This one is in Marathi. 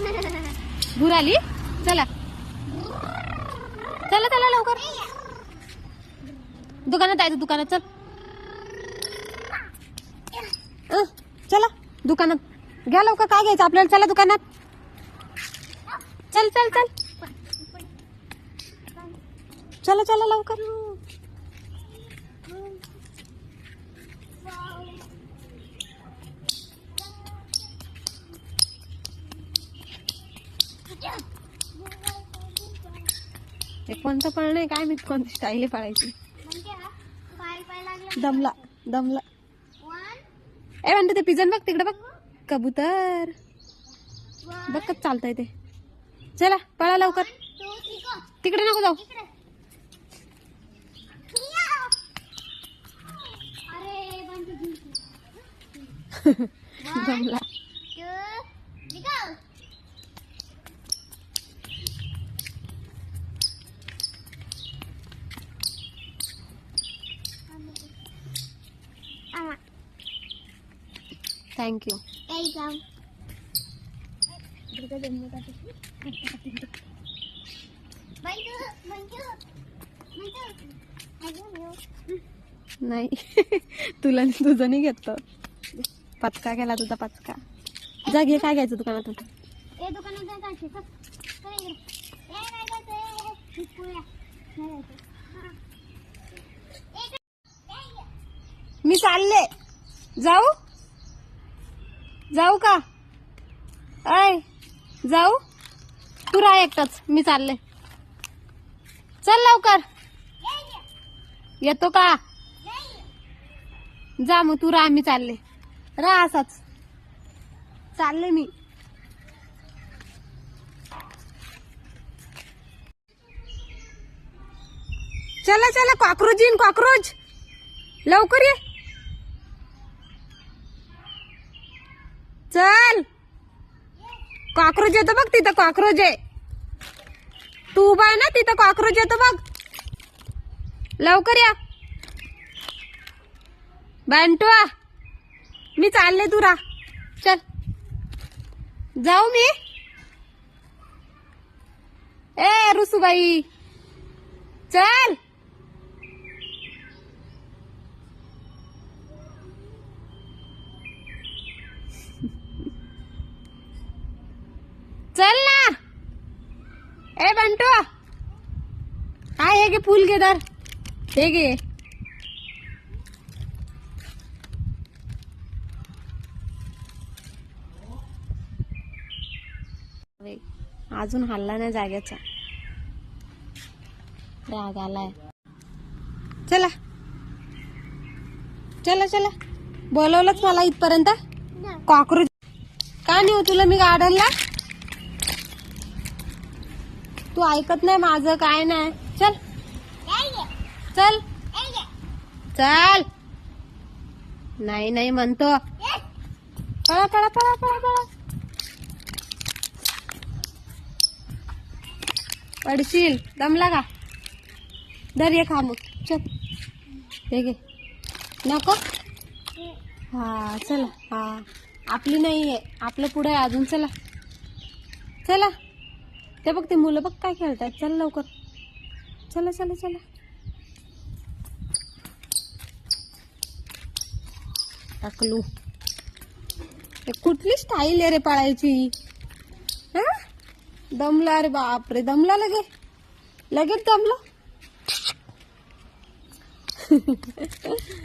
भूर आली? चला. चला चला लवकर. दुकानात जायचं दुकानात. चल. चला दुकानात. घ्या लवकर काय घ्यायचं? आपल्याला चला दुकानात. चल चल चल. चला चला लवकर. हे कोणतं पण नाही काय मी कोणती स्टाईल पाळायची. दमला दमला. ए म्हणतो ते पिजन बघ तिकडे बघ. कबूतर. बघ कच चालतंय ते. चला पळा लवकर. तिकडे नको जाऊ. दमला. थँक्यू नाही. तुला तुझं नाही घेत पचका केला तुझा पचका. जा घे काय घ्यायचं दुकानातून मी चालले. जाऊ? जाऊ का? अय जाऊ? तू राह एकटाच मी चालले. चल लवकर. येतो का? जा मग तू राह मी चालले. राह असाच. चालले मी. चला चला कॉक्रोच येईन कॉक्रोच. लवकर ये. चल. कॉक्रोच येतो बघ तिथं कॉक्रोच आहे. तू उभा आहे ना तिथं कॉक्रोच येतो बघ. लवकर या. बँटवा मी चालले तू चल. जाऊ मी. ए रुसूबाई. चल. चल ना. ए बंटू. काय हे घे फुल घे दर? हे घे अजून हल्ला नाही जाग्याचा राग आलाय. चला. चला चला. बोलवलंच मला इथपर्यंत. कॉक्रोच का नाही हो तुला मी गार्डनला? तू ऐकत नाही माझं काय नाही. चल. चल. चल. नाही नाही म्हणतो. पळा पळा पळा पळा पळा. पडशील. दमला का दर ये खा मग चल. हे घे. नको. हा चला. हा. आपली नाही आहे आपलं पुढे अजून चला. चला. ते बघ ते मुलं बघ काय खेळतात. चल लवकर. चला चला चला. टाकलू. कुठली स्टाईल आहे रे पाळायची? हा? दमला रे बापरे. दमला लगे. लगेच दमलो.